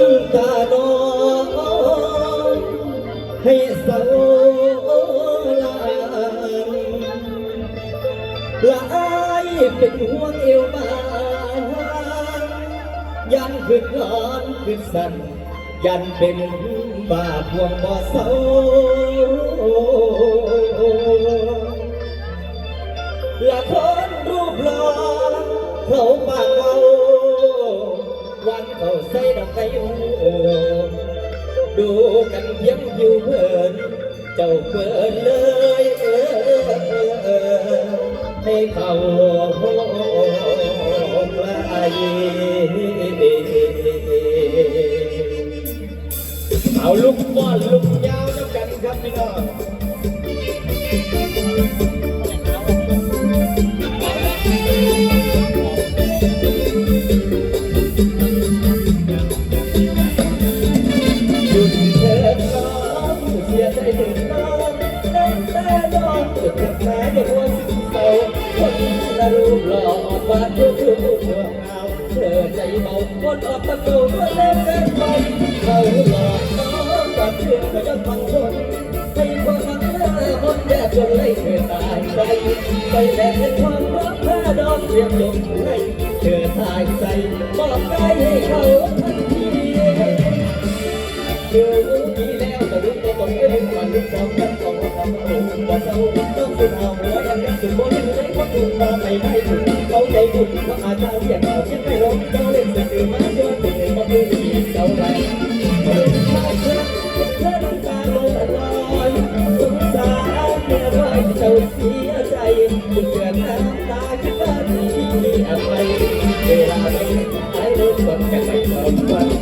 น้ำตาน้อง ให้เศร้าลานละอายเป็นห่วงเอวบางยันขึ้นร้อนขึ้นสั่นยันเป็นบาพวงบ่เศร้าละคนรูปหล่อเขาปา เพียงผิวเผินเจ้าเปิดเลยเออให้เขาไกลเอาลูกบอลลูกยาวแล้วกันครับพี่น้อง คนละรูปหล่อมาทุกทุกเมื่อเอาเธอใจเบาวนออกประตูเมื่อเล่นกันไปเขาหลอกน้องกับเพื่อนก็จะฟังคนให้ความรักเธอคนแย่จนเลยเธอตายใจไปแลกเป็นความรักแค่ดอกเรียบจบให้เธอตายใจบอกได้ให้เขา ความถูกมาไม่ได้ถูกเขาใจบุญเขาอาจจะเรียกเขายังไม่ร้องเขาเล่นสื่อมาจนเป็นมาดูดีเจ้าไรเมื่อมาเธอเชื่อน้ำตาลอยลอยสงสารเมียร้อยเจ้าเสียใจเกิดน้ำตาคิดว่าที่มีอะไรเวลาไม่หายรู้คนกันไม่ตรงวัน